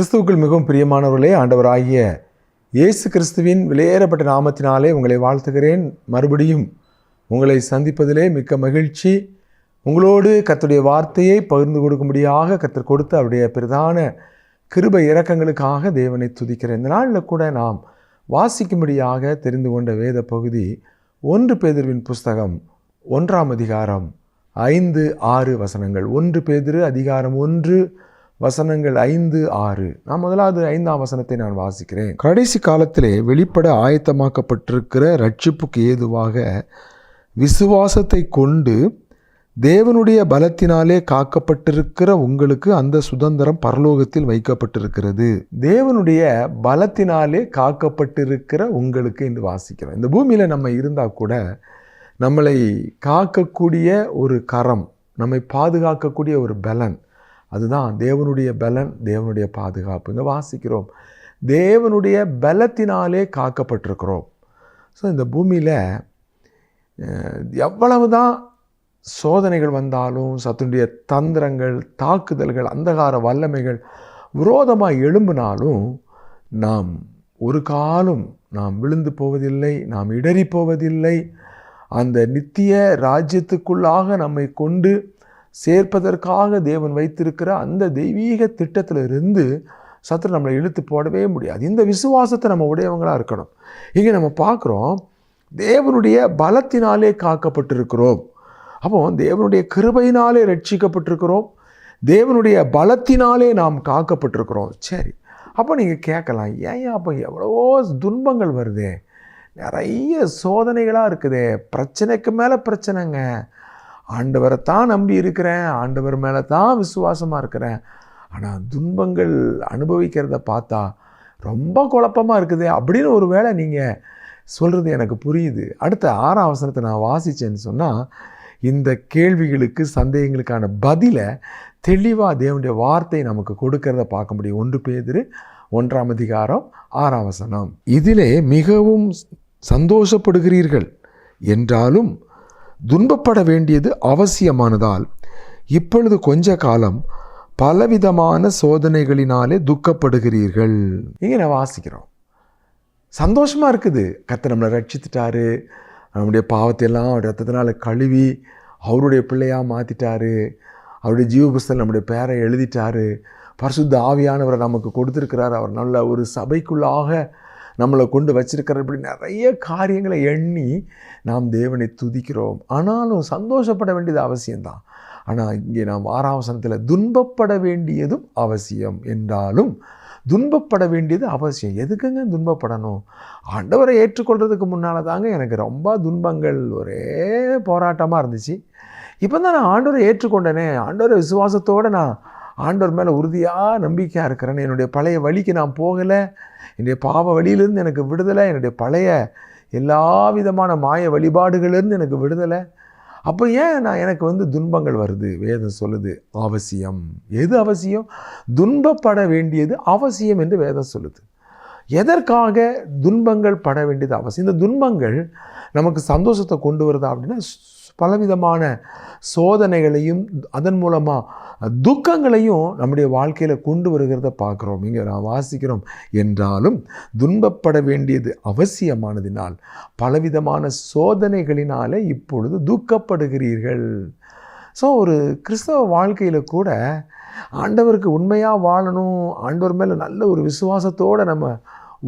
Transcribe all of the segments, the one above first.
கிறிஸ்துவுக்குள் மிகவும் பிரியமானவர்களே ஆண்டவராகிய இயேசு கிறிஸ்துவின் விலையேறப்பட்ட நாமத்தினாலே உங்களை வாழ்த்துகிறேன். மறுபடியும் உங்களை சந்திப்பதிலே மிக்க மகிழ்ச்சி. உங்களோடு கத்துடைய வார்த்தையை பகிர்ந்து கொடுக்கும்படியாக கத்தர் கொடுத்த அவருடைய பிரதான கிருப இரக்கங்களுக்காக தேவனை துதிக்கிறேன். இந்த நாளில் கூட நாம் வாசிக்கும்படியாக தெரிந்து கொண்ட வேத பகுதி ஒன்று பேதிர்வின் புஸ்தகம் ஒன்றாம் அதிகாரம் ஐந்து ஆறு வசனங்கள். ஒன்று பேதிரு அதிகாரம் ஒன்று வசனங்கள் ஐந்து ஆறு. நான் முதலாவது ஐந்தாம் வசனத்தை நான் வாசிக்கிறேன். கடைசி காலத்திலே வெளிப்பட ஆயத்தமாக்கப்பட்டிருக்கிற ரட்சிப்புக்கு ஏதுவாக விசுவாசத்தை கொண்டு தேவனுடைய பலத்தினாலே காக்கப்பட்டிருக்கிற உங்களுக்கு அந்த சுதந்திரம் பரலோகத்தில் வைக்கப்பட்டிருக்கிறது. தேவனுடைய பலத்தினாலே காக்கப்பட்டிருக்கிற உங்களுக்கு என்று வாசிக்கிறோம். இந்த பூமியில் நம்ம இருந்தால் கூட நம்மளை காக்கக்கூடிய ஒரு கரம் நம்மை பாதுகாக்கக்கூடிய ஒரு பலன் அதுதான் தேவனுடைய பலன் தேவனுடைய பாதுகாப்பு. இங்கே வாசிக்கிறோம். தேவனுடைய பலத்தினாலே காக்கப்பட்டிருக்கிறோம். ஸோ இந்த பூமியில் எவ்வளவு தான் சோதனைகள் வந்தாலும் சத்துடைய தந்திரங்கள் தாக்குதல்கள் அந்தகார வல்லமைகள் விரோதமாக எழும்பினாலும் நாம் ஒரு காலம் நாம் விழுந்து போவதில்லை நாம் இடறி போவதில்லை அந்த நித்திய ராஜ்யத்துக்குள்ளாக நம்மை கொண்டு சேர்ப்பதற்காக தேவன் வைத்திருக்கிற அந்த தெய்வீக திட்டத்திலிருந்து சத்துரு நம்மளை இழுத்து போடவே முடியாது. இந்த விசுவாசத்தை நம்ம உடையவங்களாக இருக்கணும். இங்கே நம்ம பார்க்குறோம் தேவனுடைய பலத்தினாலே காக்கப்பட்டிருக்கிறோம். அப்போ தேவனுடைய கிருபையினாலே ரட்சிக்கப்பட்டிருக்கிறோம். தேவனுடைய பலத்தினாலே நாம் காக்கப்பட்டிருக்கிறோம். சரி அப்போ நீங்கள் கேட்கலாம் ஏன் அப்போ எவ்வளவோ துன்பங்கள் வருதே? நிறைய சோதனைகளாக இருக்குதே. பிரச்சனைக்கு மேலே பிரச்சனைங்க. ஆண்டவரை தான் நம்பி இருக்கிறேன் ஆண்டவர் மேலே தான் விசுவாசமாக இருக்கிறேன். ஆனால் துன்பங்கள் அனுபவிக்கிறத பார்த்தா ரொம்ப குழப்பமாக இருக்குது. அப்படின்னு ஒரு வேளை நீங்கள் சொல்கிறது எனக்கு புரியுது. அடுத்த ஆறாம் அவசரத்தை நான் வாசித்தேன்னு சொன்னால் இந்த கேள்விகளுக்கு சந்தேகங்களுக்கான பதிலை தெளிவாக தேவனுடைய வார்த்தை நமக்கு கொடுக்கறத பார்க்க முடியும். ஒன்று பேதிரு ஒன்றாம் அதிகாரம் ஆறாம் வசனம். இதிலே மிகவும் சந்தோஷப்படுகிறீர்கள் என்றாலும் துன்பப்பட வேண்டியது அவசியமானதால் இப்பொழுது கொஞ்ச காலம் பலவிதமான சோதனைகளினாலே துக்கப்படுகிறீர்கள். இங்கே நான் வாசிக்கிறோம். சந்தோஷமாக இருக்குது. கத்தை நம்மளை ரட்சித்துட்டாரு. நம்முடைய பாவத்தை எல்லாம் ரத்தத்தினால் கழுவி அவருடைய பிள்ளையாக மாற்றிட்டாரு அவருடைய ஜீவ புஸ்தகம் நம்முடைய பேரை எழுதிட்டாரு. பரிசுத்த ஆவியானவரை நமக்கு கொடுத்துருக்கிறார். அவர் நல்ல ஒரு சபைக்குள்ளாக நம்மளை கொண்டு வச்சிருக்கிற இப்படி நிறைய காரியங்களை எண்ணி நாம் தேவனை துதிக்கிறோம். ஆனாலும் சந்தோஷப்பட வேண்டியது அவசியம்தான். ஆனால் இங்கே நாம் ஆறாவசனத்தில் துன்பப்பட வேண்டியதும் அவசியம் என்றாலும் துன்பப்பட வேண்டியது அவசியம். எதுக்குங்க துன்பப்படணும்? ஆண்டவரை ஏற்றுக்கொள்கிறதுக்கு முன்னால் தாங்க எனக்கு ரொம்ப துன்பங்கள் ஒரே போராட்டமாக இருந்துச்சு. இப்போ தான் நான் ஆண்டவரை ஏற்றுக்கொண்டேனே. ஆண்டவரை விசுவாசத்தோடு நான் ஆண்டவர் மேலே உறுதியாக நம்பிக்கையாக இருக்கிறேன்னு என்னுடைய பழைய வழிக்கு நான் போகலை. என்னுடைய பாவ வழியிலேருந்து எனக்கு விடுதலை. என்னுடைய பழைய எல்லா விதமான மாய வழிபாடுகளிலிருந்து எனக்கு விடுதலை. அப்போ ஏன் நான் எனக்கு வந்து துன்பங்கள் வருது? வேதம் சொல்லுது அவசியம். எது அவசியம்? துன்பப்பட வேண்டியது அவசியம் என்று வேதம் சொல்லுது. எதற்காக துன்பங்கள் பட வேண்டியது அவசியம்? இந்த துன்பங்கள் நமக்கு சந்தோஷத்தை கொண்டு வருதா அப்படின்னா பலவிதமான சோதனைகளையும் அதன் மூலமாக துக்கங்களையும் நம்முடைய வாழ்க்கையில் கொண்டு வருகிறத பார்க்குறோம். இங்கே நான் வாசிக்கிறோம் என்றாலும் துன்பப்பட வேண்டியது அவசியமானதினால் பலவிதமான சோதனைகளினாலே இப்பொழுது துக்கப்படுகிறீர்கள். ஸோ ஒரு கிறிஸ்தவ வாழ்க்கையில் கூட ஆண்டவருக்கு உண்மையாக வாழணும் ஆண்டவர் மேலே நல்ல ஒரு விசுவாசத்தோடு நம்ம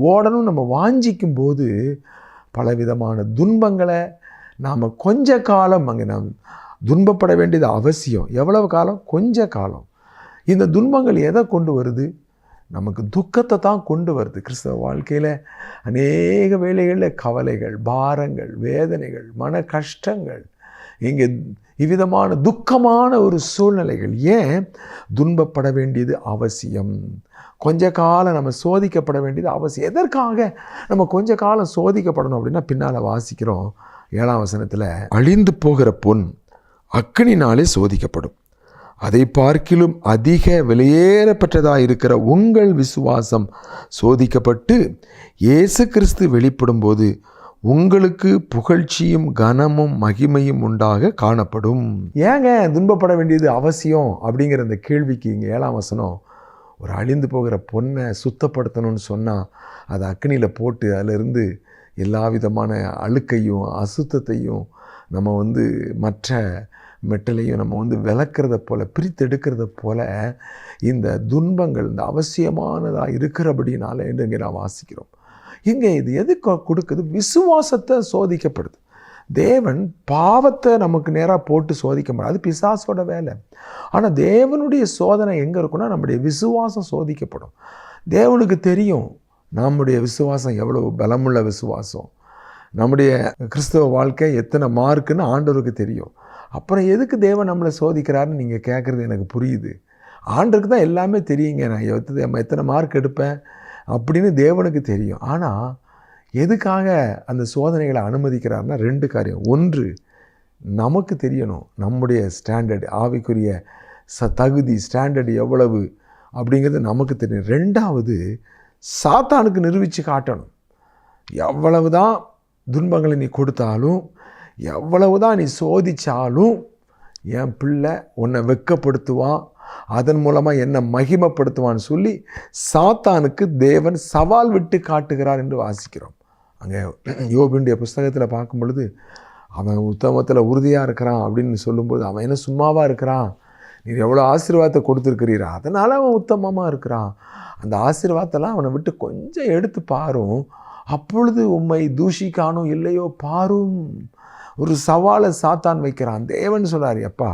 ஓடணும் நம்ம வாஞ்சிக்கும் போது பலவிதமான துன்பங்களை நாம் கொஞ்ச காலம் அங்கே நாம் துன்பப்பட வேண்டியது அவசியம். எவ்வளவு காலம்? கொஞ்ச காலம். இந்த துன்பங்கள் எதை கொண்டு வருது? நமக்கு துக்கத்தை தான் கொண்டு வருது. கிறிஸ்தவ வாழ்க்கையில் அநேக வேலைகளில் கவலைகள் பாரங்கள் வேதனைகள் மன கஷ்டங்கள் இங்கே இவ்விதமான துக்கமான ஒரு சூழ்நிலைகள் ஏன் துன்பப்பட வேண்டியது அவசியம்? கொஞ்ச காலம் நம்ம சோதிக்கப்பட வேண்டியது அவசியம். எதற்காக நம்ம கொஞ்ச காலம் சோதிக்கப்படணும் அப்படின்னா பின்னால் வாசிக்கிறோம். ஏழாம் வசனத்தில் அழிந்து போகிற பொன் அக்னினாலே சோதிக்கப்படும். அதை பார்க்கிலும் அதிக வெளியேறப்பட்டதாக இருக்கிற உங்கள் விசுவாசம் சோதிக்கப்பட்டு இயேசு கிறிஸ்து வெளிப்படும் போது உங்களுக்கு புகழ்ச்சியும் கனமும் மகிமையும் உண்டாக காணப்படும். ஏங்க துன்பப்பட வேண்டியது அவசியம் அப்படிங்கிற அந்த கேள்விக்கு இங்கே ஏழாம் வசனம் ஒரு அழிந்து போகிற பொண்ணை சுத்தப்படுத்தணும்னு சொன்னால் அதை அக்னியில் போட்டு அதிலிருந்து எல்லா விதமான அழுக்கையும் அசுத்தத்தையும் நம்ம வந்து மற்ற மெட்டலையும் நம்ம வந்து விளக்கிறத போல் பிரித்தெடுக்கிறத போல் இந்த துன்பங்கள் இந்த அவசியமானதாக இருக்கிறபடினால என்று இங்கே நான் வாசிக்கிறோம். இங்கே இது எது கொடுக்குது? விசுவாசத்தை சோதிக்கப்படுது. தேவன் பாவத்தை நமக்கு நேராக போட்டு சோதிக்க முடியாது அது பிசாசோட வேலை. ஆனால் தேவனுடைய சோதனை எங்கே இருக்குன்னா நம்முடைய விசுவாசம் சோதிக்கப்படும். தேவனுக்கு தெரியும். நம்முடைய விசுவாசம் எவ்வளவு பலமுள்ள விசுவாசம்? நம்முடைய கிறிஸ்தவ வாழ்க்கை எத்தனை மார்க்குன்னு ஆண்டவருக்கு தெரியும். அப்புறம் எதுக்கு தேவன் நம்மளை சோதிக்கிறாருன்னு நீங்கள் கேட்குறது எனக்கு புரியுது. ஆண்டருக்கு தான் எல்லாமே தெரியுங்க. நான் எத்தனை எத்தனை மார்க் எடுப்பேன் அப்படின்னு தேவனுக்கு தெரியும். ஆனால் எதுக்காக அந்த சோதனைகளை அனுமதிக்கிறாருன்னா ரெண்டு காரியம். ஒன்று நமக்கு தெரியணும் நம்முடைய ஸ்டாண்டர்ட் ஆவிக்குரிய ச தகுதி ஸ்டாண்டர்ட் எவ்வளவு அப்படிங்கிறது நமக்கு தெரியும். ரெண்டாவது சாத்தானுக்கு நிரூபித்து காட்டணும். எவ்வளவு தான் துன்பங்களை நீ கொடுத்தாலும் எவ்வளவு தான் நீ சோதித்தாலும் என் பிள்ளை உன்னை வெட்கப்படுத்துவான் அதன் மூலமாக என்னை மகிமப்படுத்துவான்னு சொல்லி சாத்தானுக்கு தேவன் சவால் விட்டு காட்டுகிறார் என்று வாசிக்கிறோம். அங்கே யோபினுடைய புஸ்தகத்தில் பார்க்கும் பொழுது அவன் உத்தமத்தில் உறுதியாக இருக்கிறான் அப்படின்னு சொல்லும்போது அவன் என்ன சும்மாவாக இருக்கிறான்? நீர் எவ்வளோ ஆசீர்வாதத்தை கொடுத்துருக்கிறீரா? அதனால் அவன் உத்தமமாக இருக்கிறான். அந்த ஆசீர்வாதத்தெல்லாம் அவனை விட்டு கொஞ்சம் எடுத்து பாரும். அப்பொழுது உம்மை தூஷிக்கானோ இல்லையோ பாரும். ஒரு சவாலை சாத்தான் வைக்கிறான். தேவன் சொல்றார் எப்பா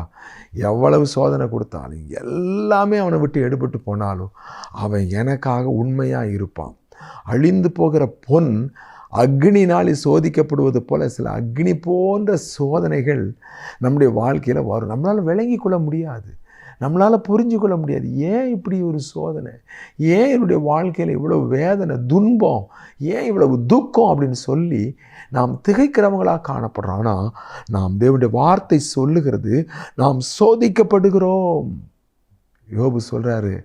எவ்வளவு சோதனை கொடுத்தாலும் எல்லாமே அவனை விட்டு எடுபட்டு போனாலும் அவன் எனக்காக உண்மையாக இருப்பான். அழிந்து போகிற பொன் அக்னினால் சோதிக்கப்படுவது போல சில அக்னி போன்ற சோதனைகள் நம்முடைய வாழ்க்கையில் வரும். நம்மளால் விளங்கி கொள்ள முடியாது. நம்மளால் புரிஞ்சு கொள்ள முடியாது. ஏன் இப்படி ஒரு சோதனை? ஏன் என்னுடைய வாழ்க்கையில் இவ்வளவு வேதனை துன்பம்? ஏன் இவ்வளவு துக்கம் அப்படின்னு சொல்லி நாம் திகைக்கிறவங்களாக காணப்படுறோம். ஆனால் நாம் தேவனுடைய வார்த்தை சொல்லுகிறது நாம் சோதிக்கப்படுகிறோம். யோபு சொல்கிறாரு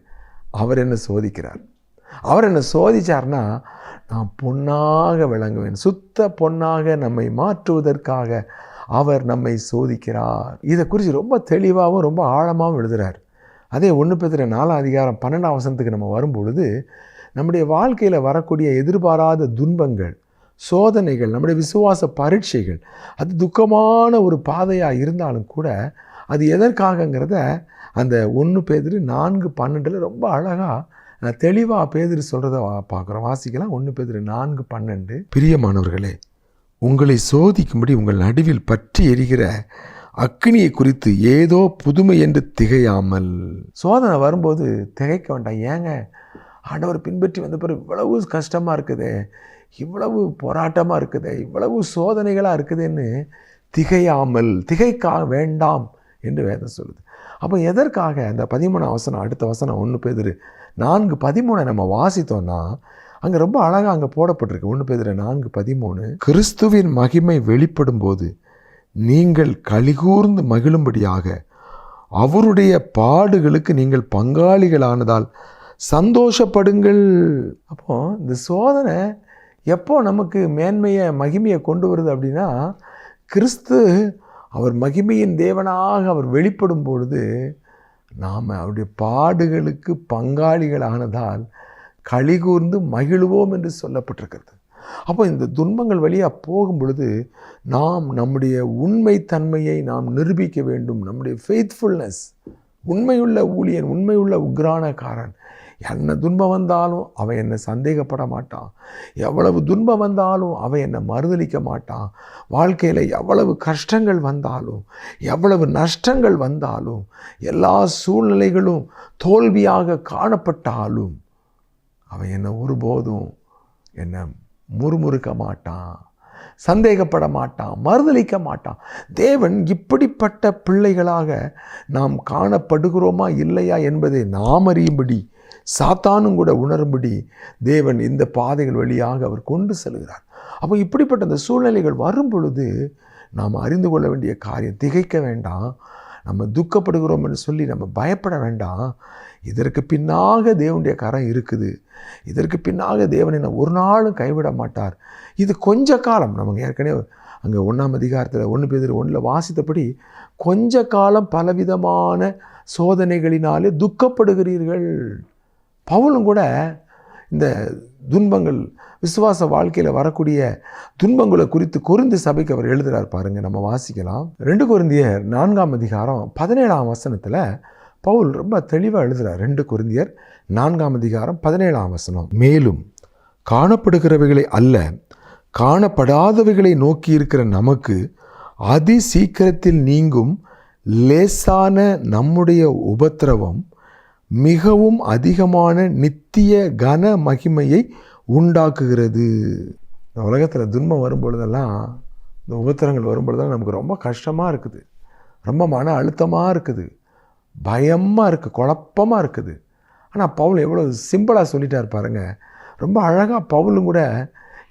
அவர் என்ன சோதிக்கிறார்? அவர் என்ன சோதிச்சார்னா நான் பொன்னாக விளங்குவேன். சுத்த பொன்னாக நம்மை மாற்றுவதற்காக அவர் நம்மை சோதிக்கிறார். இதை குறித்து ரொம்ப தெளிவாகவும் ரொம்ப ஆழமாகவும் எழுதுகிறார் அதே ஒன்று பேசுகிற நாலாம் அதிகாரம் பன்னெண்டாம் வசனத்துக்கு நம்ம வரும்பொழுது நம்முடைய வாழ்க்கையில் வரக்கூடிய எதிர்பாராத துன்பங்கள் சோதனைகள் நம்முடைய விசுவாச பரீட்சைகள் அது துக்கமான ஒரு பாதையாக இருந்தாலும் கூட அது எதற்காகங்கிறத அந்த ஒன்று பேதிரி நான்கு பன்னெண்டில் ரொம்ப அழகாக தெளிவாக பேதிரு சொல்கிறத பார்க்குறோம். வாசிக்கலாம். ஒன்று பேதிரு நான்கு பன்னெண்டு. பிரியமானவர்களே உங்களை சோதிக்கும்படி உங்கள் நடுவில் பற்றி எரிகிற அக்னியை குறித்து ஏதோ புதுமை என்று திகையாமல். சோதனை வரும்போது திகைக்க வேண்டாம். ஏங்க? ஆண்டவர் பின்பற்றி வந்த பிறகு இவ்வளவு கஷ்டமாக இருக்குது. இவ்வளவு போராட்டமாக இருக்குது. இவ்வளவு சோதனைகளாக இருக்குதுன்னு திகையாமல் திகைக்கா வேண்டாம் என்று வேதம் சொல்லுது. அப்போ எதற்காக? அந்த பதிமூணு வசனம் அடுத்த வசனம் ஒன்று பேதிரு. நான்கு பதிமூணை நம்ம வாசித்தோம்னா அங்கே ரொம்ப அழகாக அங்கே போடப்பட்டிருக்கு. ஒன்று பேர் நான்கு பதிமூணு கிறிஸ்துவின் மகிமை வெளிப்படும் போது நீங்கள் கலிகூர்ந்து மகிழும்படியாக அவருடைய பாடுகளுக்கு நீங்கள் பங்காளிகளானதால் சந்தோஷப்படுங்கள். அப்போது இந்த சோதனை எப்போ நமக்கு மேன்மையை மகிமையை கொண்டு வருது அப்படின்னா கிறிஸ்து அவர் மகிமையின் தேவனாக அவர் வெளிப்படும் பொழுது நாம் அவருடைய பாடுகளுக்கு பங்காளிகளானதால் கலிகூர்ந்து மகிழுவோம் என்று சொல்லப்பட்டிருக்கிறது. அப்போ இந்த துன்பங்கள் வழியாக போகும் பொழுது நாம் நம்முடைய உண்மைத்தன்மையை நாம் நிரூபிக்க வேண்டும். நம்முடைய ஃபெய்த்ஃபுல்னஸ் உண்மையுள்ள ஊழியன் உண்மையுள்ள உக்ரானக்காரன் என்ன துன்பம் வந்தாலும் அவன் என்னை சந்தேகப்பட மாட்டான். எவ்வளவு துன்பம் வந்தாலும் அவன் என்னை மறுதளிக்க மாட்டான். வாழ்க்கையில் எவ்வளவு கஷ்டங்கள் வந்தாலும் எவ்வளவு நஷ்டங்கள் வந்தாலும் எல்லா சூழ்நிலைகளும் தோல்வியாக காணப்பட்டாலும் அவன் என்னை ஒருபோதும் என்னை முறுமுறுக்க மாட்டான். சந்தேகப்பட மாட்டான் மறுதளிக்க மாட்டான். தேவன் இப்படிப்பட்ட பிள்ளைகளாக நாம் காணப்படுகிறோமா இல்லையா என்பதை நாம் அறியும்படி சாத்தானும் கூட உணரும்படி தேவன் இந்த பாதைகள் வழியாக அவர் கொண்டு செல்கிறார். அப்போ இப்படிப்பட்ட அந்த சூழ்நிலைகள் வரும் பொழுது நாம் அறிந்து கொள்ள வேண்டிய காரியம் திகைக்க வேண்டாம். நம்ம துக்கப்படுகிறோம் என்று சொல்லி நம்ம பயப்பட வேண்டாம். இதற்கு பின்னாக தேவனுடைய கரம் இருக்குது. இதற்கு பின்னாக தேவனை நான் ஒரு நாளும் கைவிட மாட்டார். இது கொஞ்ச காலம் நமக்கு ஏற்கனவே அங்கே ஒன்றாம் அதிகாரத்தில் ஒன்று பேர் ஒன்றில் வாசித்தபடி கொஞ்ச காலம் பலவிதமான சோதனைகளினாலே துக்கப்படுகிறீர்கள். பவுலும் கூட இந்த துன்பங்கள் விசுவாச வாழ்க்கையில் வரக்கூடிய துன்பங்களை குறித்து குறிந்து சபைக்கு அவர் எழுதுகிறார் பாருங்க நம்ம வாசிக்கலாம். ரெண்டு குருந்தியர் நான்காம் அதிகாரம் பதினேழாம் வசனத்தில் பவுல் ரொம்ப தெளிவாக எழுதுகிறார் ரெண்டு குருந்தியர் நான்காம் அதிகாரம் பதினேழாம் வசனம். மேலும் காணப்படுகிறவைகளை அல்ல காணப்படாதவைகளை நோக்கி இருக்கிற நமக்கு அதி சீக்கிரத்தில் நீங்கும் லேசான நம்முடைய உபத்திரவம் மிகவும் அதிகமான நித்திய கன மகிமையை உண்டாக்குகிறது. இந்த உலகத்தில் துன்பம் வரும்பொழுதெல்லாம் இந்த உபத்திரங்கள் வரும்பொழுதெல்லாம் நமக்கு ரொம்ப கஷ்டமாக இருக்குது. ரொம்ப மன அழுத்தமாக இருக்குது. பயமாக இருக்குது குழப்பமாக இருக்குது. ஆனால் பவுல் எவ்வளோ சிம்பிளாக சொல்லிட்டார் பாருங்கள் ரொம்ப அழகாக பவுலும் கூட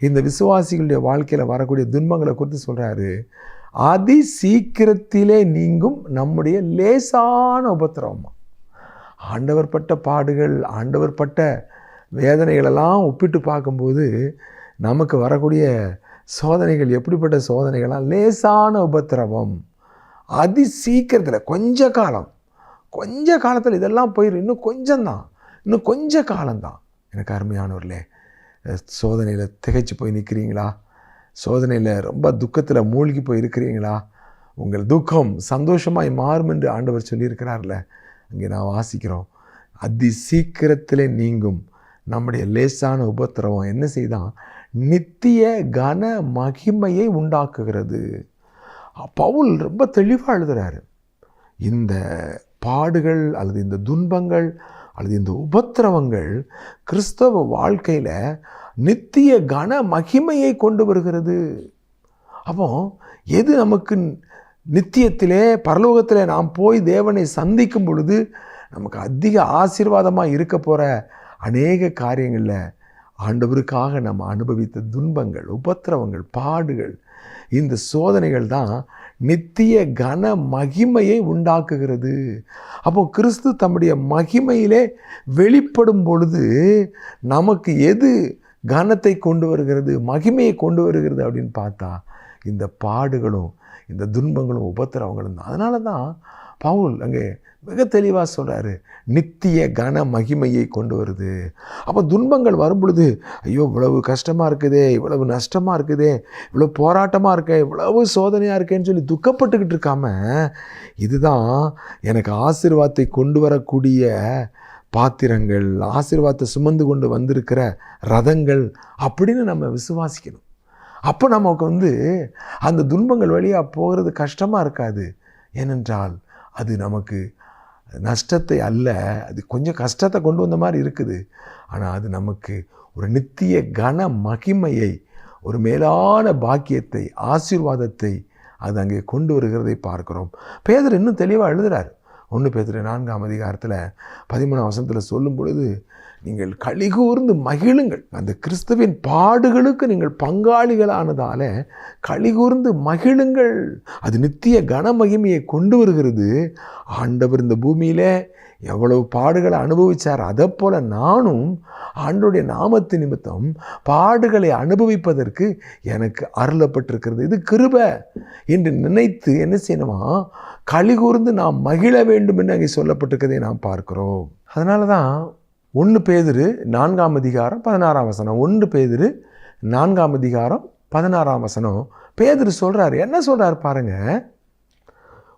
இந்த விசுவாசிகளுடைய வாழ்க்கையில் வரக்கூடிய துன்பங்களை குறித்து சொல்கிறாரு அதி சீக்கிரத்திலே நீங்கும் நம்முடைய லேசான உபத்திரவமா ஆண்டவர் பட்ட பாடுகள் ஆண்டவர் பட்ட வேதனைகளெல்லாம் ஒப்பிட்டு பார்க்கும்போது நமக்கு வரக்கூடிய சோதனைகள் எப்படிப்பட்ட சோதனைகள்லாம் லேசான உபத்திரவம். அதி சீக்கிரத்தில் கொஞ்ச காலம். கொஞ்ச காலத்தில் இதெல்லாம் போயிடும் இன்னும் கொஞ்சம்தான் இன்னும் கொஞ்ச காலம்தான் எனக்கு அருமையானவர்களே சோதனையில் திகைச்சு போய் நிற்கிறீங்களா சோதனையில் ரொம்ப துக்கத்தில் மூழ்கி போய் இருக்கிறீங்களா? உங்கள் துக்கம் சந்தோஷமாய் மாறும் என்று ஆண்டவர் சொல்லியிருக்கிறார்ல. அங்கே நான் வாசிக்கிறோம். அதி சீக்கிரத்திலே நீங்கும் நம்முடைய லேசான உபத்திரவம் என்ன செய்தான்? நித்திய கன மகிமையை உண்டாக்குகிறது. பவுல் ரொம்ப தெளிவாக எழுதுகிறாரு இந்த பாடுகள் அல்லது இந்த துன்பங்கள் அல்லது இந்த உபத்திரவங்கள் கிறிஸ்தவ வாழ்க்கையில் நித்திய கன மகிமையை கொண்டு வருகிறது. அப்போ எது நமக்கு நித்தியத்திலே பரலோகத்தில் நாம் போய் தேவனை சந்திக்கும் பொழுது நமக்கு அதிக ஆசீர்வாதமாக இருக்க போகிற அநேக காரியங்களில் ஆண்டவருக்காக நம்ம அனுபவித்த துன்பங்கள் உபத்திரவங்கள் பாடுகள் இந்த சோதனைகள் தான் நித்திய கன மகிமையை உண்டாக்குகிறது. அப்போ கிறிஸ்து தம்முடைய மகிமையிலே வெளிப்படும் பொழுது நமக்கு எது கனத்தை கொண்டு வருகிறது மகிமையை கொண்டு வருகிறது அப்படின்னு பார்த்தா இந்த பாடுகளும் இந்த துன்பங்களும் உபத்திரவங்களும் தான். அதனால தான் பவுல் அங்கே மிக தெளிவாக சொல்கிறாரு நித்திய கன மகிமையை கொண்டு வருது. அப்போ துன்பங்கள் வரும் பொழுது ஐயோ இவ்வளவு கஷ்டமாக இருக்குதே இவ்வளவு நஷ்டமாக இருக்குதே இவ்வளோ போராட்டமாக இருக்கே இவ்வளவு சோதனையாக இருக்கேன்னு சொல்லி துக்கப்பட்டுக்கிட்டு இருக்காம இதுதான் எனக்கு ஆசீர்வாதத்தை கொண்டு வரக்கூடிய பாத்திரங்கள் ஆசீர்வாதத்தை சுமந்து கொண்டு வந்திருக்கிற ரதங்கள் அப்படின்னு நம்ம விசுவாசிக்கணும். அப்போ நமக்கு வந்து அந்த துன்பங்கள் வழியாக போகிறது கஷ்டமாக இருக்காது. ஏனென்றால் அது நமக்கு நஷ்டத்தை அல்ல அது கொஞ்சம் கஷ்டத்தை கொண்டு வந்த மாதிரி இருக்குது. ஆனால் அது நமக்கு ஒரு நித்திய கன மகிமையை ஒரு மேலான பாக்கியத்தை ஆசீர்வாதத்தை அது அங்கே கொண்டு வருகிறதை பார்க்கிறோம். பேதர் இன்னும் தெளிவாக எழுதுகிறார் ஒன்று பேதர் நான்காம் அதிகாரத்தில் பதிமூணாம் வசனத்தில் சொல்லும் பொழுது நீங்கள் கலிகூர்ந்து மகிழுங்கள். அந்த கிறிஸ்துவின் பாடுகளுக்கு நீங்கள் பங்காளிகளானதால கலிகூர்ந்து மகிழுங்கள். அது நித்திய கனமகிமையை கொண்டு வருகிறது. ஆண்டவர் இந்த பூமியில் எவ்வளவு பாடுகளை அனுபவித்தார் அதை போல் நானும் ஆண்டுடைய நாமத்து நிமித்தம் பாடுகளை அனுபவிப்பதற்கு எனக்கு அருளப்பட்டிருக்கிறது. இது கிருப என்று நினைத்து என்ன செய்யணுமா? கலிகூர்ந்து நாம் மகிழ வேண்டும் என்று அங்கே சொல்லப்பட்டிருக்கிறதை நாம் பார்க்கிறோம். அதனால தான் ஒன்று பேதிரு நான்காம் அதிகாரம் பதினாறாம் வசனம். ஒன்று பேதிரு நான்காம் அதிகாரம் பதினாறாம் வசனம். பேதிரு சொல்கிறார் என்ன சொல்கிறார் பாருங்கள்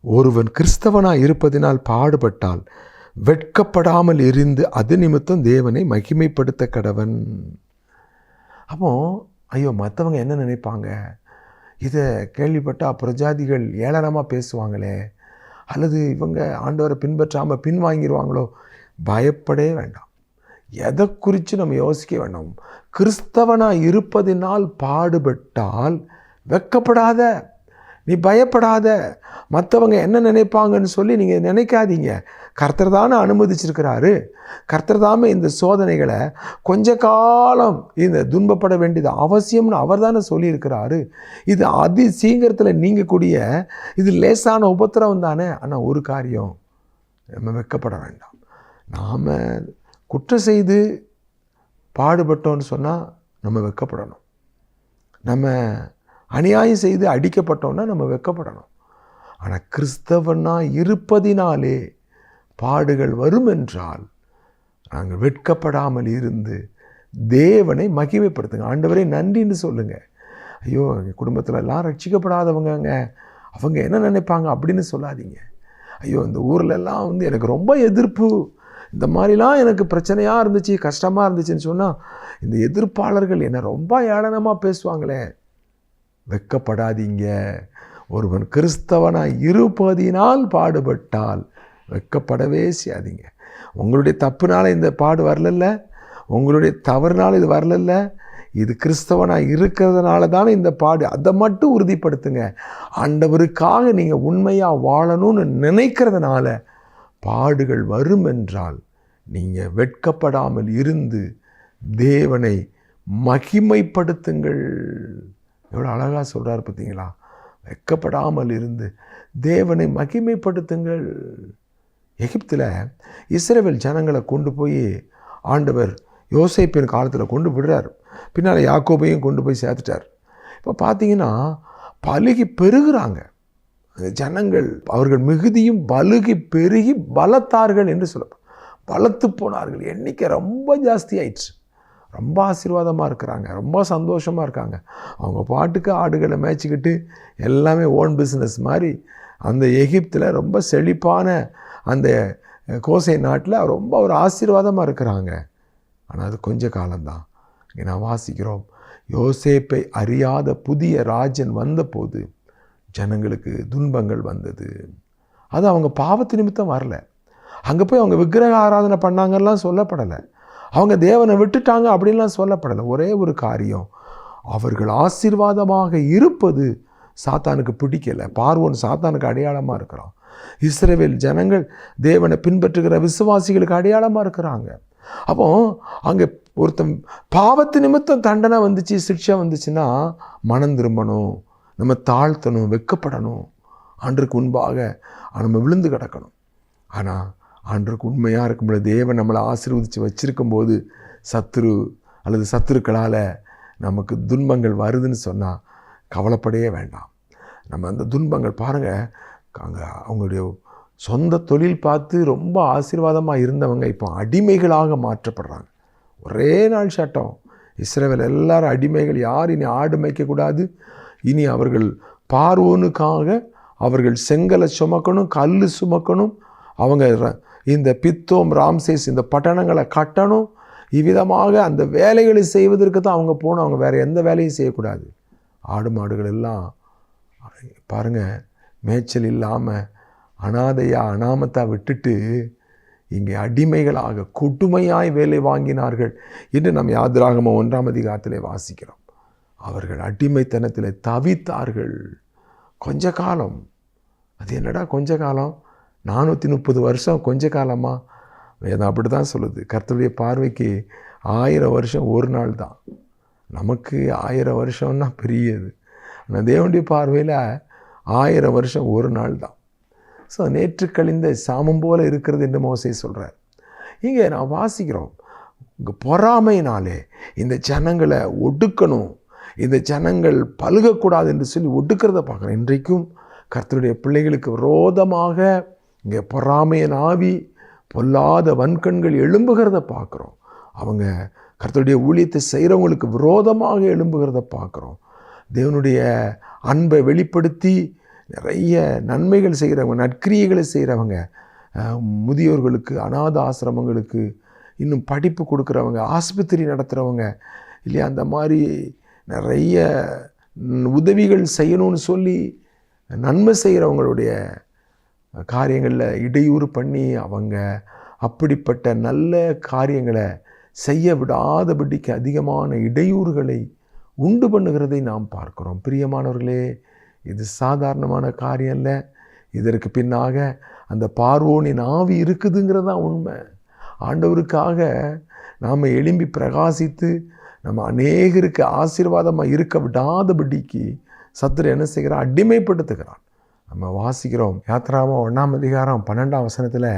ஒருவன் கிறிஸ்தவனாக இருப்பதினால் பாடுபட்டால் வெட்கப்படாமல் இருந்து அது நிமித்தம் தேவனை மகிமைப்படுத்த கடவன். அப்போ ஐயோ மற்றவங்க என்ன நினைப்பாங்க? இதை கேள்விப்பட்டால் பிரஜாதிகள் ஏளனமாக பேசுவாங்களே. அல்லது இவங்க ஆண்டவரை பின்பற்றாமல் பின்வாங்கிடுவாங்களோ பயப்படவே வேண்டாம். எதை குறித்து நம்ம யோசிக்க வேண்டாம் கிறிஸ்தவனாக இருப்பதினால் பாடுபட்டால் வெக்கப்படாத நீ பயப்படாத மற்றவங்க என்ன நினைப்பாங்கன்னு சொல்லி நீங்கள் நினைக்காதீங்க. கர்த்தர் தானே அனுமதிச்சிருக்கிறாரு. கர்த்தர் தாமே இந்த சோதனைகளை கொஞ்ச காலம் இந்த துன்பப்பட வேண்டியது அவசியம்னு அவர் தானே சொல்லியிருக்கிறாரு. இது அதி சீக்கிரத்தில் நீங்கக்கூடிய இது லேசான உபத்திரவம் தானே. ஆனால் ஒரு காரியம் நம்ம வெக்கப்பட வேண்டாம். நாம் குற்றம் செய்து பாடுபட்டோன்னு சொன்னால் நம்ம வெக்கப்படணும். நம்ம அநியாயம் செய்து அடிக்கப்பட்டோன்னா நம்ம வெக்கப்படணும். ஆனால் கிறிஸ்தவனாக இருப்பதினாலே பாடுகள் வரும் என்றால் நாங்கள் வெட்கப்படாமல் இருந்து தேவனை மகிமைப்படுத்துங்க. ஆண்டவரே நன்றின்னு சொல்லுங்கள் ஐயோ எங்கள் குடும்பத்தில் எல்லாம் ரட்சிக்கப்படாதவங்கங்க அவங்க என்ன நினைப்பாங்க அப்படின்னு சொல்லாதீங்க. ஐயோ இந்த ஊர்லெல்லாம் வந்து எனக்கு ரொம்ப எதிர்ப்பு. இந்த மாதிரிலாம் எனக்கு பிரச்சனையாக இருந்துச்சு கஷ்டமாக இருந்துச்சுன்னு சொன்னால் இந்த எதிர்ப்பாளர்கள் என்னை ரொம்ப ஏளனமாக பேசுவாங்களே. வெக்கப்படாதீங்க. ஒருவன் கிறிஸ்தவனாக இருப்பதினால் பாடுபட்டால் வெக்கப்படவே செய்யாதீங்க. உங்களுடைய தப்புனால இந்த பாடு வரலல்ல. உங்களுடைய தவறுனால இது வரலல்ல. இது கிறிஸ்தவனாக இருக்கிறதுனால தானே இந்த பாடு. அதை மட்டும் உறுதிப்படுத்துங்க. ஆண்டவருக்காக நீங்கள் உண்மையாக வாழணும்னு நினைக்கிறதுனால பாடுகள் வரும் என்றால் நீங்கள் வெட்கப்படாமல் இருந்து தேவனை மகிமைப்படுத்துங்கள். எவ்வளோ அழகாக சொல்கிறார் பார்த்தீங்களா வெட்கப்படாமல் இருந்து தேவனை மகிமைப்படுத்துங்கள். எகிப்தில் இஸ்ரேவேல் ஜனங்களை கொண்டு போய் ஆண்டவர் யோசைப்பின் காலத்தில் கொண்டு விடுறார். பின்னால் யாக்கோபையும் கொண்டு போய் சேர்த்துட்டார். இப்போ பார்த்தீங்கன்னா பழுகி பெருகிறாங்க. ஜனங்கள் அவர்கள் மிகுதியும் பலுகி பெருகி பலத்தார்கள் என்று சொல்லப்படும். பலத்து போனார்கள். எண்ணிக்கை ரொம்ப ஜாஸ்தி ஆயிடுச்சு. ரொம்ப ஆசீர்வாதமாக இருக்கிறாங்க. ரொம்ப சந்தோஷமாக இருக்காங்க. அவங்க பாட்டுக்கு ஆடுகளை மேய்ச்சிக்கிட்டு எல்லாமே ஓன் பிஸ்னஸ் மாதிரி அந்த எகிப்தில் ரொம்ப செழிப்பான அந்த கோசை நாட்டில் ரொம்ப ஒரு ஆசீர்வாதமாக இருக்கிறாங்க. ஆனால் அது கொஞ்ச காலம்தான். இங்கே நான் வாசிக்கிறோம். யோசேப்பை அறியாத புதிய ராஜன் வந்தபோது ஜனங்களுக்கு துன்பங்கள் வந்தது. அது அவங்க பாவத்து நிமித்தம் வரல. அங்கே போய் அவங்க விக்கிரக ஆராதனை பண்ணாங்கலாம் சொல்லப்படலை. அவங்க தேவனை விட்டுட்டாங்க அப்படின்லாம் சொல்லப்படலை. ஒரே ஒரு காரியம் அவர்கள் ஆசீர்வாதமாக இருப்பது சாத்தானுக்கு பிடிக்கலை. பார்வோன் சாத்தானுக்கு அடையாளமாக இருக்கிறான். இஸ்ரேவேல் ஜனங்கள் தேவனை பின்பற்றுகிற விசுவாசிகளுக்கு அடையாளமாக இருக்கிறாங்க. அப்போ அங்கே ஒருத்தன் பாவத்து நிமித்தம் தண்டனை வந்துச்சு சிக்ஷை வந்துச்சுன்னா மனம் திரும்பணும். நம்ம தாழ்த்தணும் வெக்கப்படணும். ஆண்டுக்கு முன்பாக நம்ம விழுந்து கிடக்கணும். ஆனால் ஆண்டுக்கு உண்மையாக இருக்கும்போது தேவன் நம்மளை ஆசீர்வதித்து வச்சுருக்கும்போது சத்துரு அல்லது சத்துருக்களால் நமக்கு துன்பங்கள் வருதுன்னு சொன்னால் கவலைப்படவே வேண்டாம். நம்ம அந்த துன்பங்கள் பாருங்கள் அங்கே அவங்களுடைய சொந்த தொழில் பார்த்து ரொம்ப ஆசீர்வாதமாக இருந்தவங்க இப்போ அடிமைகளாக மாற்றப்படுறாங்க. ஒரே நாள் சட்டம். இஸ்ரேவில் எல்லாரும் அடிமைகள் யார் இனி ஆடு மேய்க்கக்கூடாது. இனி அவர்கள் பார்வோனுக்காக அவர்கள் செங்கலை சுமக்கணும் கல் சுமக்கணும். அவங்க ர- இந்த பித்தோம் ராம்சேஸ் இந்த பட்டணங்களை கட்டணும். இவ்விதமாக அந்த வேலைகளை செய்வதற்கு தான் அவங்க போகணும். அவங்க வேறு எந்த வேலையும் செய்யக்கூடாது. ஆடு மாடுகள் எல்லாம் பாருங்கள் மேய்ச்சல் இல்லாமல் அனாதையாக அனாமத்தாக விட்டுட்டு இங்கே அடிமைகளாக கொடுமையாய் வேலை வாங்கினார்கள் என்று நம் யாதிராகம ஒன்றாம் அதிகாரத்திலே வாசிக்கிறோம். அவர்கள் அடிமைத்தனத்தில் தவித்தார்கள். கொஞ்ச காலம். அது என்னடா கொஞ்ச காலம்? நானூற்றி முப்பது வருஷம் கொஞ்ச காலமா? வேதம் அப்படி தான் சொல்லுது. கர்த்தருடைய பார்வைக்கு ஆயிரம் வருஷம் ஒரு நாள் தான் நமக்கு ஆயிரம் வருஷம்னா பெரியது. ஆனால் தேவனுடைய பார்வையில் ஆயிரம் வருஷம் ஒரு நாள் தான் ஸோ நேற்று கழிந்த சாமம் போல இருக்கிறது என்று மோசை சொல்கிறார் இங்கே நான் வாசிக்கிறோம். இங்கே பொறாமையினாலே இந்த ஜனங்களை ஒடுக்கணும். இந்த ஜனங்கள் பழுகக்கூடாது என்று சொல்லி ஒடுக்கிறத பார்க்குறேன். இன்றைக்கும் கர்த்தருடைய பிள்ளைகளுக்கு விரோதமாக இங்கே பொறாமையின் ஆவி பொல்லாத வன்கண்கள் எழும்புகிறத பார்க்குறோம். அவங்க கர்த்தருடைய ஊழியத்தை செய்கிறவங்களுக்கு விரோதமாக எழும்புகிறத பார்க்குறோம். தேவனுடைய அன்பை வெளிப்படுத்தி நிறைய நன்மைகள் செய்கிறவங்க நற்கிரியைகளை செய்கிறவங்க முதியோர்களுக்கு அநாத ஆசிரமங்களுக்கு இன்னும் படிப்பு கொடுக்குறவங்க ஆஸ்பத்திரி நடத்துகிறவங்க இல்லையா? அந்த மாதிரி நிறைய உதவிகள் செய்யணும்னு சொல்லி நன்மை செய்கிறவங்களுடைய காரியங்களில் இடையூறு பண்ணி அவங்க அப்படிப்பட்ட நல்ல காரியங்களை செய்ய விடாதபடிக்கு அதிகமான இடையூறுகளை உண்டு பண்ணுகிறதை நாம் பார்க்கிறோம். பிரியமானவர்களே இது சாதாரணமான காரியம் இல்லை இதற்கு பின்னாக அந்த பார்வோனின் ஆவி இருக்குதுங்கிறது தான் உண்மை. ஆண்டவருக்காக நாம் எழும்பி பிரகாசித்து நம்ம அநேகருக்கு ஆசீர்வாதமாக இருக்க விடாதபடிக்கு சத்துரு என்ன செய்கிறான் அடிமைப்படுத்துகிறான் நம்ம வாசிக்கிறோம். யாத்ராம ஒன்றாம் அதிகாரம் பன்னெண்டாம் வசனத்தில்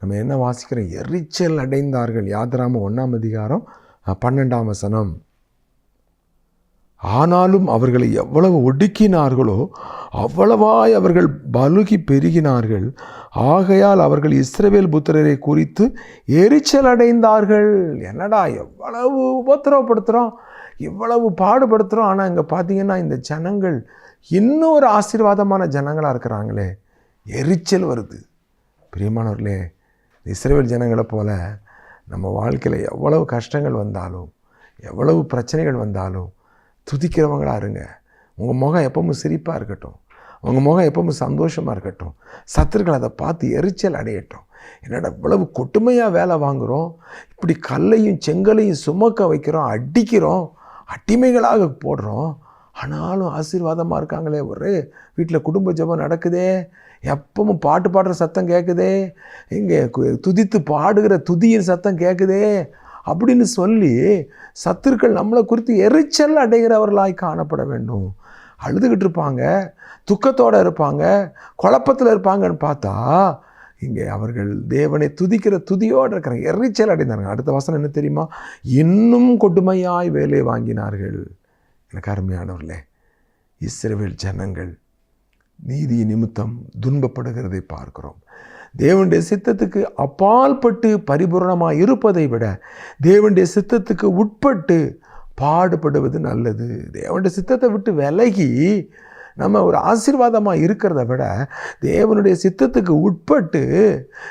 நம்ம என்ன வாசிக்கிறோம்? எரிச்சல் அடைந்தார்கள். யாத்ராமோ ஒன்றாம் அதிகாரம் பன்னெண்டாம் வசனம். ஆனாலும் அவர்களை எவ்வளவு ஒடுக்கினார்களோ அவ்வளவாய் அவர்கள் பலுகி பெருகினார்கள். ஆகையால் அவர்கள் இஸ்ரவேல் புத்திரரை குறித்து எரிச்சல் அடைந்தார்கள். என்னடா எவ்வளவு உபத்திரவப்படுத்துகிறோம் இவ்வளவு பாடுபடுத்துகிறோம் ஆனால் இங்கே பார்த்தீங்கன்னா இந்த ஜனங்கள் இன்னும் ஒரு ஆசீர்வாதமான ஜனங்களாக இருக்கிறாங்களே. எரிச்சல் வருது. பிரியமானவர்களே இஸ்ரேல் ஜனங்களை போல நம்ம வாழ்க்கையில் எவ்வளவு கஷ்டங்கள் வந்தாலும் எவ்வளவு பிரச்சனைகள் வந்தாலும் துதிக்கிறவங்களா இருங்க. உங்கள் முகம் எப்பவும் சிரிப்பாக இருக்கட்டும். உங்கள் முகம் எப்பவும் சந்தோஷமாக இருக்கட்டும். சத்துருக்கள் அதை பார்த்து எரிச்சல் அடையட்டும். என்னடா இவ்வளவு கொட்டுமையாக வேலை வாங்குகிறோம் இப்படி கல்லையும் செங்கலையும் சுமக்க வைக்கிறோம் அடிக்கிறோம் அடிமைகளாக போடுறோம். ஆனாலும் ஆசீர்வாதமாக இருக்காங்களே ஒரு வீட்டில் குடும்ப ஜெபம் நடக்குதே. எப்பவும் பாட்டு பாடுற சத்தம் கேட்குதே இங்கே துதித்து பாடுகிற துதியின் சத்தம் கேட்குதே அப்படின்னு சொல்லி சத்துருக்கள் நம்மளை குறித்து எரிச்சல் அடைகிறவர்களாய் காணப்பட வேண்டும். அழுதுகிட்டு இருப்பாங்க. துக்கத்தோடு இருப்பாங்க குழப்பத்தில் இருப்பாங்கன்னு பார்த்தா இங்கே அவர்கள் தேவனை துதிக்கிற துதியோடு இருக்கிறாங்க எரிச்சல் அடைந்தாங்க அடுத்த வசனம் என்ன தெரியுமா? இன்னும் கொடுமையாய் வேலை வாங்கினார்கள். எனக்கு அருமையானவர்களே இஸ்ரேவேல் ஜனங்கள் நீதி நிமித்தம் துன்பப்படுகிறதை பார்க்கிறோம். தேவனுடைய சித்தத்துக்கு அப்பால்பட்டு பரிபூரணமாக இருப்பதை விட தேவனுடைய சித்தத்துக்கு உட்பட்டு பாடுபடுவது நல்லது. தேவனுடைய சித்தத்தை விட்டு விலகி நம்ம ஒரு ஆசீர்வாதமாக இருக்கிறத விட தேவனுடைய சித்தத்துக்கு உட்பட்டு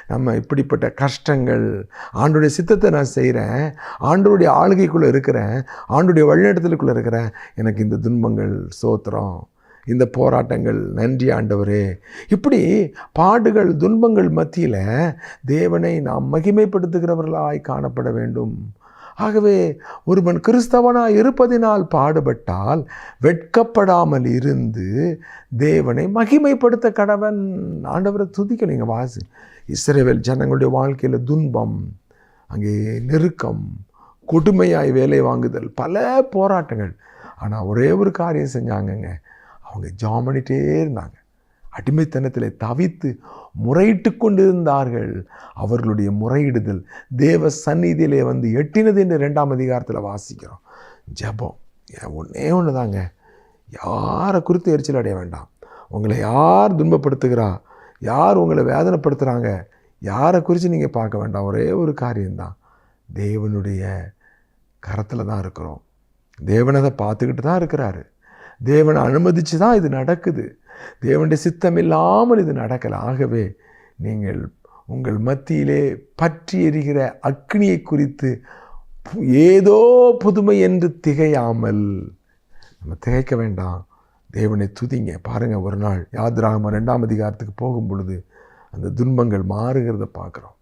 நம்ம இப்படிப்பட்ட கஷ்டங்கள் ஆண்டுடைய சித்தத்தை நான் செய்கிறேன் ஆண்டுடைய ஆளுகைக்குள்ளே இருக்கிறேன் ஆண்டுடைய வழிநடத்தலுக்குள்ளே இருக்கிறேன் எனக்கு இந்த துன்பங்கள் சோத்திரம் இந்த போராட்டங்கள் நன்றி ஆண்டவரே. இப்படி பாடுகள் துன்பங்கள் மத்தியில் தேவனை நாம் மகிமைப்படுத்துகிறவர்களாய் காணப்பட வேண்டும். ஆகவே ஒருவன் கிறிஸ்தவனாய் இருப்பதினால் பாடுபட்டால் வெட்கப்படாமல் இருந்து தேவனை மகிமைப்படுத்த கடவன். ஆண்டவரை துதிக்க நீங்கள் வாசி. இஸ்ரேவேல் ஜனங்களுடைய வாழ்க்கையில் துன்பம் அங்கே நெருக்கம் கொடுமையாய் வேலை வாங்குதல் பல போராட்டங்கள். ஆனால் ஒரே ஒரு காரியம் செஞ்சாங்கங்க. அவங்க ஜாமனிட்டே இருந்தாங்க. அடிமைத்தனத்தில் தவித்து முறையிட்டு கொண்டிருந்தார்கள். அவர்களுடைய முறையிடுதல் தேவ சந்நிதியிலே வந்து எட்டினது என்று ரெண்டாம் அதிகாரத்தில் வாசிக்கிறோம். ஜெபம். ஏன் ஒன்றே ஒன்று தாங்க யாரை குறித்து எரிச்சல் அடைய வேண்டாம். உங்களை யார் துன்பப்படுத்துகிறா? யார் உங்களை வேதனைப்படுத்துகிறாங்க யாரை குறித்து நீங்கள் பார்க்க வேண்டாம்? ஒரே ஒரு காரியம்தான். தேவனுடைய கரத்தில் தான் இருக்கிறோம். தேவனதை பார்த்துக்கிட்டு தான் இருக்கிறாரு. தேவனை அனுமதிச்சு தான் இது நடக்குது. தேவனுடைய சித்தம் இல்லாமல் இது நடக்கலை. ஆகவே நீங்கள் உங்கள் மத்தியிலே பற்றி எரிகிற அக்னியை குறித்து ஏதோ புதுமை என்று திகையாமல் நம்ம திகைக்க வேண்டாம். தேவனை துதிங்க. பாருங்கள் ஒரு நாள் யாத்ராகம ரெண்டாம் அதிகாரத்துக்கு போகும் பொழுது அந்த துன்பங்கள் மாறுகிறத பார்க்குறோம்.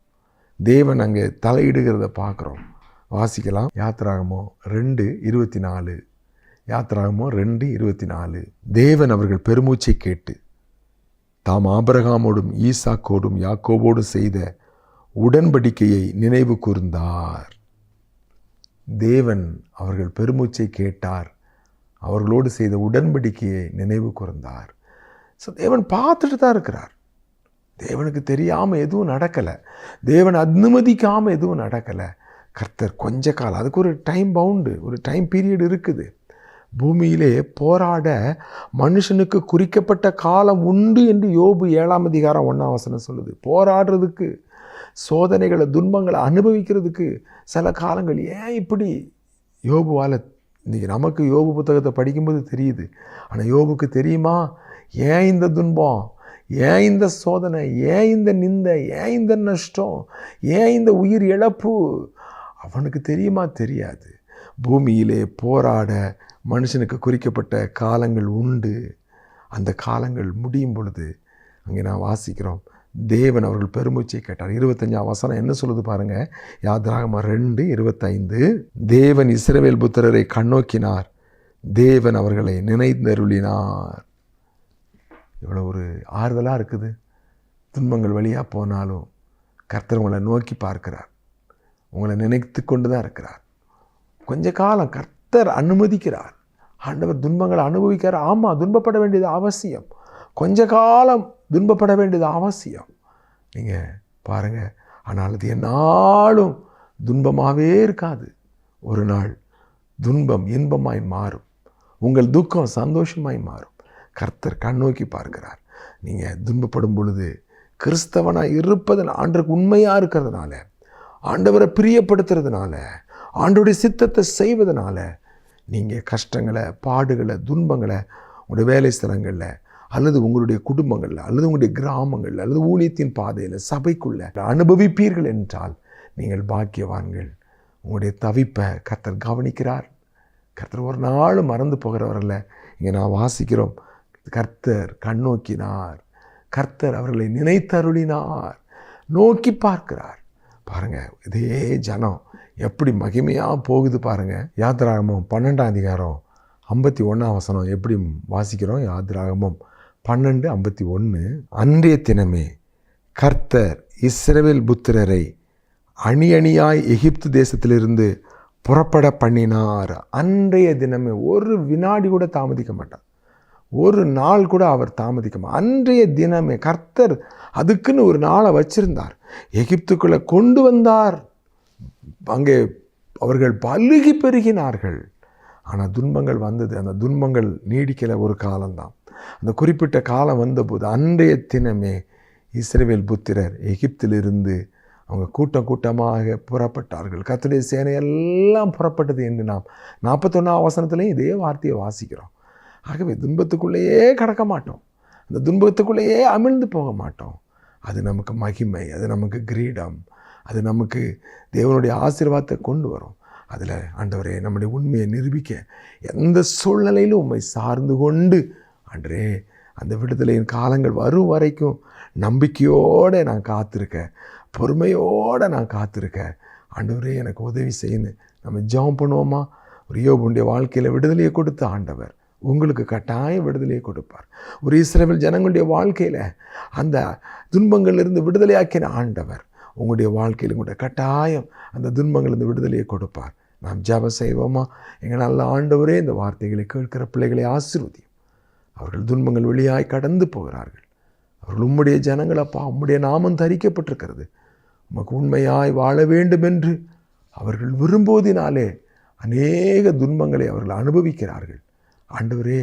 தேவன் அங்கே தலையிடுகிறத பார்க்குறோம். வாசிக்கலாம். யாத்ராகமோ ரெண்டு இருபத்தி நாலு. யாத்ராகமோ ரெண்டு இருபத்தி நாலு. தேவன் அவர்கள் பெருமூச்சை கேட்டு தாம் ஆபரகாமோடும் ஈசாக்கோடும் யாக்கோவோடும் செய்த உடன்படிக்கையை நினைவு கூர்ந்தார். தேவன் அவர்கள் பெருமூச்சை கேட்டார். அவர்களோடு செய்த உடன்படிக்கையை நினைவு கூர்ந்தார். ஸோ தேவன் பார்த்துட்டு தான் இருக்கிறார். தேவனுக்கு தெரியாமல் எதுவும் நடக்கலை. தேவன் அனுமதிக்காமல் எதுவும் நடக்கலை. கர்த்தர் கொஞ்ச காலம் அதுக்கு ஒரு டைம் பவுண்டு ஒரு டைம் பீரியட் இருக்குது. பூமியிலே போராட மனுஷனுக்கு குறிக்கப்பட்ட காலம் உண்டு என்று யோபு ஏழாம் அதிகாரம் ஒன்றாம் வசனம் சொல்லுது. போராடுறதுக்கு சோதனைகளை துன்பங்களை அனுபவிக்கிறதுக்கு சில காலங்கள் ஏன் இப்படி? யோபுவால் இன்றைக்கி நமக்கு யோபு புத்தகத்தை படிக்கும்போது தெரியுது. ஆனால் யோபுக்கு தெரியுமா? ஏன் இந்த துன்பம்? ஏன் இந்த சோதனை? ஏன் இந்த நிந்தை? ஏன் இந்த நஷ்டம்? ஏன் இந்த உயிர் இழப்பு? அவனுக்கு தெரியுமா? தெரியாது. பூமியிலே போராட மனுஷனுக்கு குறிக்கப்பட்ட காலங்கள் உண்டு. அந்த காலங்கள் முடியும் பொழுது அங்கே நான் வாசிக்கிறோம். தேவன் அவர்கள் பெருமூச்சை கேட்டார். இருபத்தஞ்சாம் வசனம் என்ன சொல்லுது பாருங்க. யாத்ராகமா ரெண்டு இருபத்தைந்து. தேவன் இஸ்ரவேல் புத்திரரை கண்ணோக்கினார். தேவன் அவர்களை நினைந்தருளினார். இவ்வளோ ஒரு ஆறுதலாக இருக்குது. துன்பங்கள் வழியாக போனாலும் கர்த்தர் உங்களை நோக்கி பார்க்கிறார். உங்களை நினைத்து கொண்டு தான் இருக்கிறார். கொஞ்ச காலம் கர்த்தர் அனுமதிக்கிறார். ஆண்டவர் துன்பங்களை அனுபவிக்கார் ஆமாம் துன்பப்பட வேண்டியது அவசியம். கொஞ்ச காலம் துன்பப்பட வேண்டியது அவசியம். நீங்கள் பாருங்கள் ஆனால் அது என்னாலும் துன்பமாகவே இருக்காது. ஒரு நாள் துன்பம் இன்பமாய் மாறும். உங்கள் துக்கம் சந்தோஷமாய் மாறும். கர்த்தர் கண்ணோக்கி பார்க்கிறார். நீங்கள் துன்பப்படும் பொழுது கிறிஸ்தவனாக இருப்பதன் ஆண்டருக்கு உண்மையாக இருக்கிறதுனால ஆண்டவரை பிரியப்படுத்துறதுனால ஆண்டோடைய சித்தத்தை செய்வதனால நீங்கள் கஷ்டங்களை பாடுகளை துன்பங்களை உங்களுடைய வேலை ஸ்தலங்களில் அல்லது உங்களுடைய குடும்பங்களில் அல்லது உங்களுடைய கிராமங்களில் அல்லது ஊழியத்தின் பாதையில் சபைக்குள்ள அனுபவிப்பீர்கள் என்றால் நீங்கள் பாக்கியவான்கள். உங்களுடைய தவிப்பை கர்த்தர் கவனிக்கிறார். கர்த்தர் ஒரு நாள் மறந்து போகிறவரில் இங்கே நான் வாசிக்கிறோம். கர்த்தர் கண்ணோக்கினார் கர்த்தர் அவர்களை நினைத்தருளினார். நோக்கி பார்க்கிறார். பாருங்கள் இதே ஜனம் எப்படி மகிமையாக போகுது பாருங்கள் யாத்திராகமம் பன்னெண்டாம் அதிகாரம் ஐம்பத்தி ஒன்றாம் வசனம் எப்படி வாசிக்கிறோம்? யாத்திராகமம் பன்னெண்டு ஐம்பத்தி ஒன்று அன்றைய தினமே கர்த்தர் இஸ்ரவேல் புத்திரரை அணி அணியாய் எகிப்து தேசத்திலிருந்து புறப்பட பண்ணினார். அன்றைய தினமே ஒரு வினாடி கூட தாமதிக்க மாட்டார். ஒரு நாள் கூட அவர் தாமதிக்க மா- அன்றைய தினமே கர்த்தர் அதுக்குன்னு ஒரு நாளை வச்சிருந்தார். எகிப்துக்குள்ளே கொண்டு வந்தார். அங்கே அவர்கள் பலுகி பெருகினார்கள். ஆனால் துன்பங்கள் வந்தது. அந்த துன்பங்கள் நீடிக்கல ஒரு காலம்தான். அந்த குறிப்பிட்ட காலம் வந்தபோது அன்றைய தினமே இஸ்ரேவேல் புத்திரர் எகிப்திலிருந்து அவங்க கூட்டம் கூட்டமாக புறப்பட்டார்கள். கத்துடைய சேனை எல்லாம் புறப்பட்டது என்று நாம் நாற்பத்தொன்னாம் வசனத்துலேயும் இதே வார்த்தையை வாசிக்கிறோம். ஆகவே துன்பத்துக்குள்ளேயே கடக்க மாட்டோம். அந்த துன்பத்துக்குள்ளேயே அமிழ்ந்து போக மாட்டோம். அது நமக்கு மகிமை அது நமக்கு கிரீடம் அது நமக்கு தேவனுடைய ஆசீர்வாதத்தை கொண்டு வரும். அதில் ஆண்டவரே நம்முடைய உண்மையை நிரூபிக்க எந்த சூழ்நிலையிலும் உண்மை சார்ந்து கொண்டு ஆண்டரே அந்த விடுதலையின் காலங்கள் வரும் வரைக்கும் நம்பிக்கையோடு நான் காத்திருக்கேன் பொறுமையோடு நான் காத்திருக்கேன் ஆண்டவரே எனக்கு உதவி செய்யணும் நம்ம ஜெபம் பண்ணுவோமா? ஒரு யோபுடைய வாழ்க்கையில் விடுதலையை கொடுத்த ஆண்டவர் உங்களுக்கு கட்டாயம் விடுதலையை கொடுப்பார். ஒரு இஸ்ரவேல் ஜனங்களுடைய வாழ்க்கையில் அந்த துன்பங்களிலிருந்து விடுதலையாக்கின ஆண்டவர் உங்களுடைய வாழ்க்கையில் உங்களுடைய கட்டாயம் அந்த துன்பங்களிலிருந்து விடுதலையை கொடுப்பார். நாம் ஜப செய்வோமா? எங்கள் நல்ல ஆண்டவரே இந்த வார்த்தைகளை கேட்கிற பிள்ளைகளை ஆசிர்வதியும். அவர்கள் துன்பங்கள் வெளியாய் கடந்து போகிறார்கள். அவர்கள் உம்முடைய ஜனங்கள் அப்பா உம்முடைய நாமம் தரிக்கப்பட்டிருக்கிறது. உமக்கு உண்மையாய் வாழ வேண்டும் என்று அவர்கள் விரும்புவதினாலே அநேக துன்பங்களை அவர்கள் அனுபவிக்கிறார்கள். ஆண்டவரே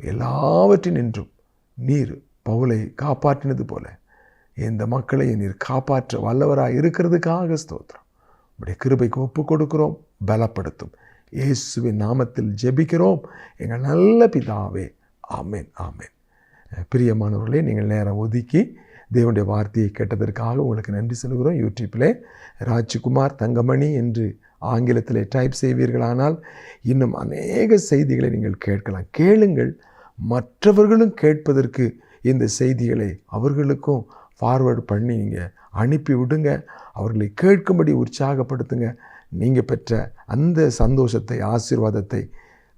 எல்லாவற்றினின்றும் நீர் பவுலை காப்பாற்றினது போல இந்த மக்களை நீர் காப்பாற்ற வல்லவராக இருக்கிறதுக்காக ஸ்தோத்திரம். உடைய கிருபைக்கு ஒப்பு கொடுக்கிறோம் பலப்படுத்தும். இயேசுவின் நாமத்தில் ஜெபிக்கிறோம். எங்கள் நல்ல பிதாவே ஆமேன் ஆமேன். பிரியமானவர்களே நீங்கள் நேரம் ஒதுக்கி தேவனுடைய வார்த்தையை கேட்டதற்காக உங்களுக்கு நன்றி சொல்கிறோம். யூடியூப்பில் ராஜ்குமார் தங்கமணி என்று ஆங்கிலத்தில் டைப் செய்வீர்களானால் இன்னும் அநேக செய்திகளை நீங்கள் கேட்கலாம். கேளுங்கள். மற்றவர்களும் கேட்பதற்கு இந்த செய்திகளை அவர்களுக்கும் ஃபார்வேர்டு பண்ணி நீங்கள் அனுப்பி விடுங்க. அவர்களை கேட்கும்படி உற்சாகப்படுத்துங்க. நீங்கள் பெற்ற அந்த சந்தோஷத்தை ஆசீர்வாதத்தை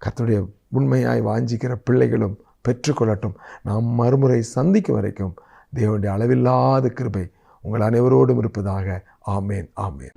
கர்த்தருடைய உண்மையாய் வாஞ்சிக்கிற பிள்ளைகளும் பெற்றுக்கொள்ளட்டும் நாம் மறுமுறை சந்திக்கும் வரைக்கும் தேவனுடைய அளவில்லாத கிருபை உங்கள் அனைவரோடும் இருப்பதாக. ஆமேன் ஆமேன்.